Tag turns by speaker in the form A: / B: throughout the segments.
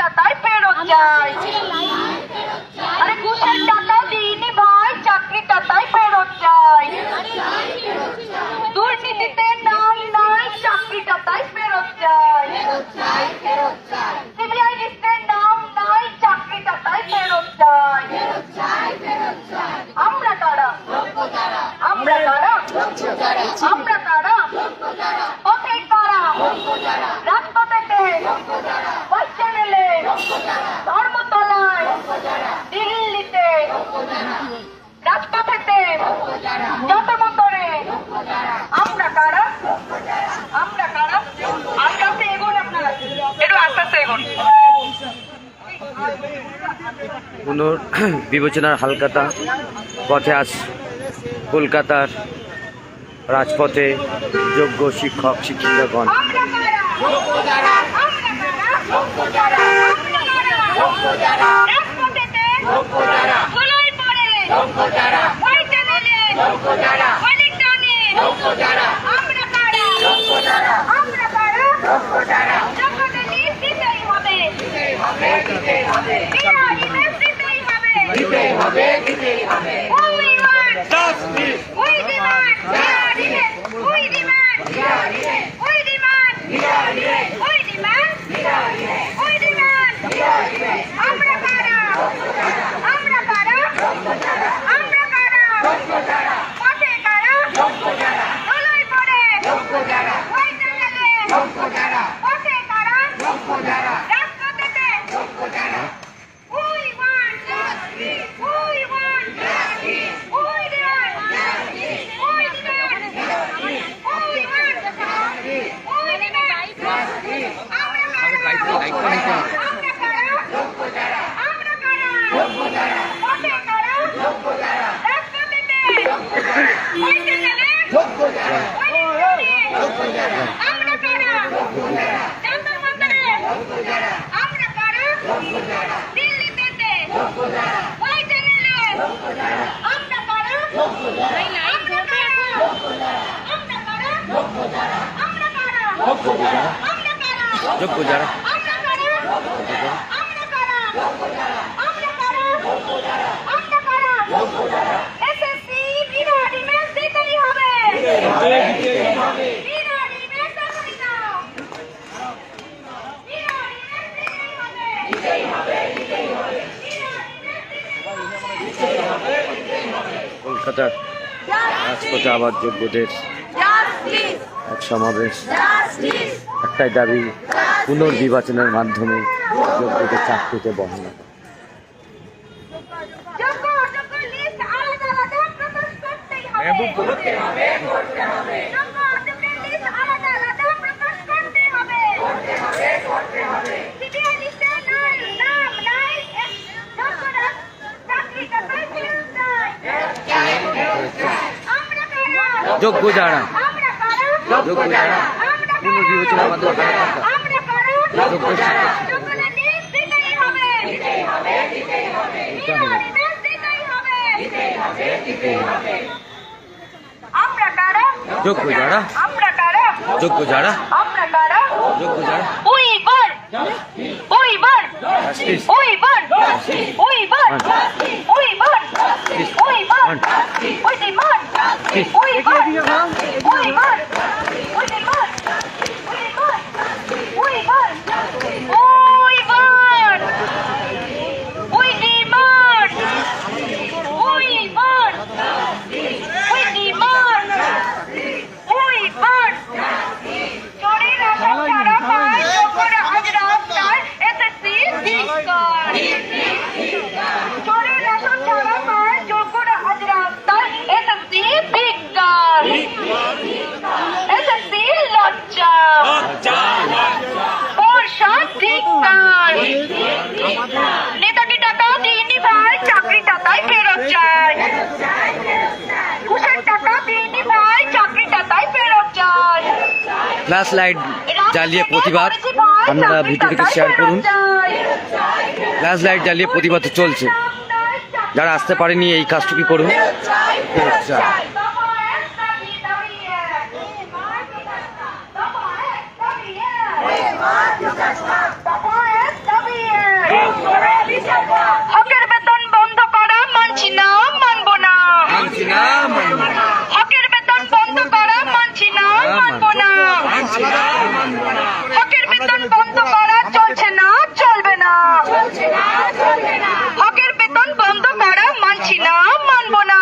A: টাকায় ফেরত চাই আরে ঘুষের টাকা দিইনি ভাই চাকরি টাকায় ফেরত চাই দুর্নীতিতে নাম নাই চাকরি টাকায় ফেরত চাই সিবিআই লিস্টে নাম নাই চাকরি টাকায় ফেরত চাই আমরা কারা? আমরা কারা? আমরা যত মতরে আমরা কারা? আমরা কারা? আস্তে আস্তে এগোন আপনারা। একটু আস্তে আস্তে এগোন।
B: পুনর বিবেচনার হালকাতা পথে আজ কলকাতার রাজপথে যোগ্য শিক্ষক শিক্ষিকাগণ।
A: দিতেই হবে বিহারি মেস দিতেই হবে We want
C: Justice!
A: We demand Bihari mess We demand We demand We demand We demand আমরা কারা আমরা কারা আমরা কারা পথে কারা ধুলোয় দিতেই হবে
B: কলকাতার রাজপথে আবার যোগ্যদের এক সমাবেশ একটাই দাবি পুনর্বিবেচনার মাধ্যমে যোগ্যদের চাকরিতে বহানো
A: যোগ্য যোগ্য যোগ্য যোগ্য যায় আমরা কারা
B: যোগ্য যারা যোগ্য যারা যোগ্য
A: লিস্ট দিতেই হবে দিতেই হবে দিতেই হবে দিতেই হবে আমরা
B: ফ্ল্যাশ লাইট জ্বালিয়ে প্রতিবাদ আপনারা ভিডিওটিকে শেয়ার করুন ফ্ল্যাশ লাইট জ্বালিয়ে প্রতিবাদ চলছে যারা আসতে পারেনি এই কাজটুকু করুন আচ্ছা চলবে
A: না।
B: হকের বেতন বন্ধ করা
A: মানছি না, মানব না।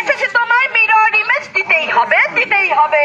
A: এসেছে তোমায় মিরর
B: ইমেজ দিতেই হবে
A: দিতেই হবে।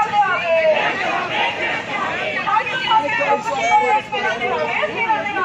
A: ¡Vamos! ¡Vamos!